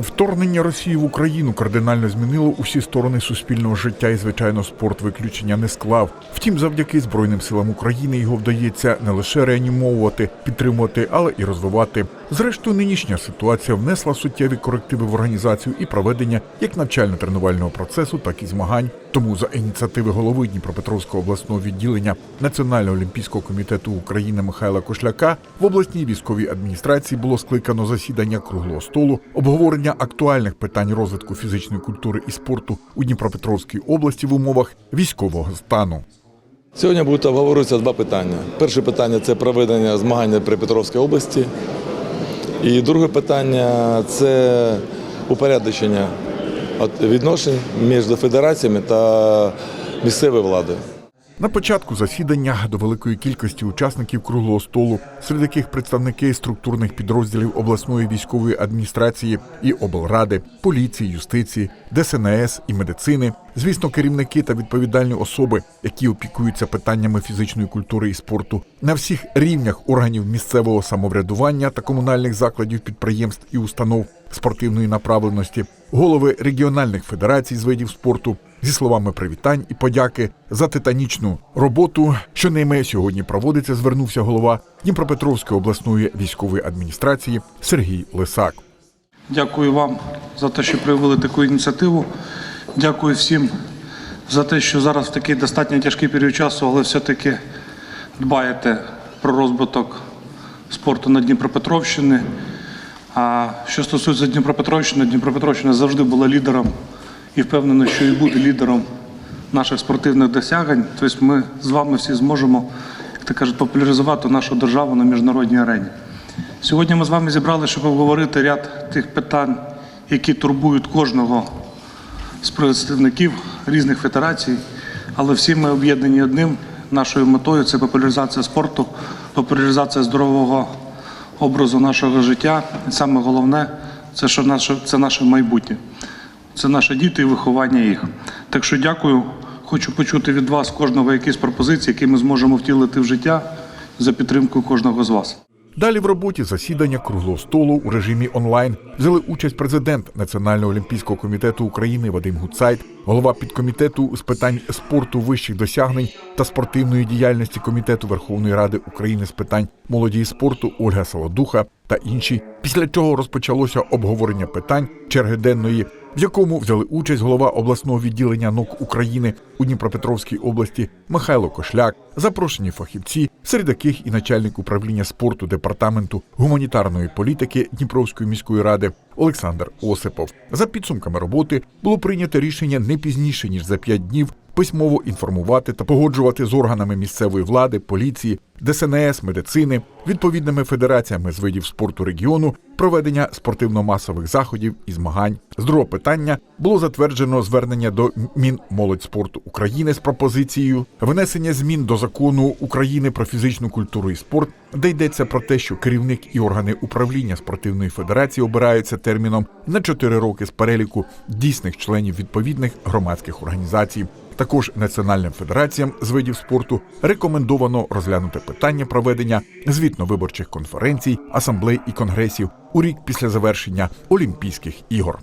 Вторгнення Росії в Україну кардинально змінило усі сторони суспільного життя, і звичайно, спорт виключення не склав. Втім, завдяки Збройним силам України його вдається не лише реанімовувати, підтримувати, але і розвивати. Зрештою, нинішня ситуація внесла суттєві корективи в організацію і проведення як навчально-тренувального процесу, так і змагань. Тому за ініціативи голови Дніпропетровського обласного відділення Національного олімпійського комітету України Михайла Кошляка в обласній військовій адміністрації було скликано засідання круглого столу, обговорення актуальних питань розвитку фізичної культури і спорту у Дніпропетровській області в умовах військового стану. Сьогодні будуть обговорюватися два питання. Перше питання це проведення змагань при Петровській області. І друге питання це упорядочення відношень між федераціями та місцевою владою. На початку засідання до великої кількості учасників круглого столу, серед яких представники структурних підрозділів обласної військової адміністрації і облради, поліції, юстиції, ДСНС і медицини, звісно, керівники та відповідальні особи, які опікуються питаннями фізичної культури і спорту на всіх рівнях органів місцевого самоврядування та комунальних закладів, підприємств і установ спортивної направленості, голови регіональних федерацій з видів спорту, зі словами привітань і подяки за титанічну роботу, що ними сьогодні проводиться, звернувся голова Дніпропетровської обласної військової адміністрації Сергій Лисак. Дякую вам за те, що проявили таку ініціативу. Дякую всім за те, що зараз в такий достатньо тяжкий період часу, але все-таки дбаєте про розвиток спорту на Дніпропетровщині. А що стосується Дніпропетровщини, Дніпропетровщина завжди була лідером і впевнена, що і буде лідером наших спортивних досягнень. Тобто ми з вами всі зможемо, як то кажуть, популяризувати нашу державу на міжнародній арені. Сьогодні ми з вами зібрали, щоб обговорити ряд тих питань, які турбують кожного з представників різних федерацій, але всі ми об'єднані одним нашою метою це популяризація спорту, популяризація здорового образу нашого життя. І саме головне це наше майбутнє. Це наші діти і виховання їх. Так що дякую. Хочу почути від вас кожного якісь пропозиції, які ми зможемо втілити в життя за підтримкою кожного з вас. Далі в роботі засідання круглого столу у режимі онлайн взяли участь президент Національного олімпійського комітету України Вадим Гуцайт, голова підкомітету з питань спорту вищих досягнень та спортивної діяльності комітету Верховної Ради України з питань молоді і спорту Ольга Солодуха та інші. Після чого розпочалося обговорення питань черги денної, в якому взяли участь голова обласного відділення НОК України у Дніпропетровській області Михайло Кошляк, запрошені фахівці, серед яких і начальник управління спорту департаменту гуманітарної політики Дніпровської міської ради Олександр Осипов. За підсумками роботи було прийнято рішення не пізніше ніж за п'ять днів письмово інформувати та погоджувати з органами місцевої влади, поліції, ДСНС, медицини, відповідними федераціями з видів спорту регіону проведення спортивно-масових заходів і змагань. З другого питання було затверджено звернення до Мінмолодьспорту України з пропозицією внесення змін до закону України про фізичну культуру і спорт, де йдеться про те, що керівник і органи управління спортивної федерації обираються терміном на 4 роки з переліку дійсних членів відповідних громадських організацій. Також національним федераціям з видів спорту рекомендовано розглянути питання проведення звітно-виборчих конференцій, асамблей і конгресів у рік після завершення Олімпійських ігор.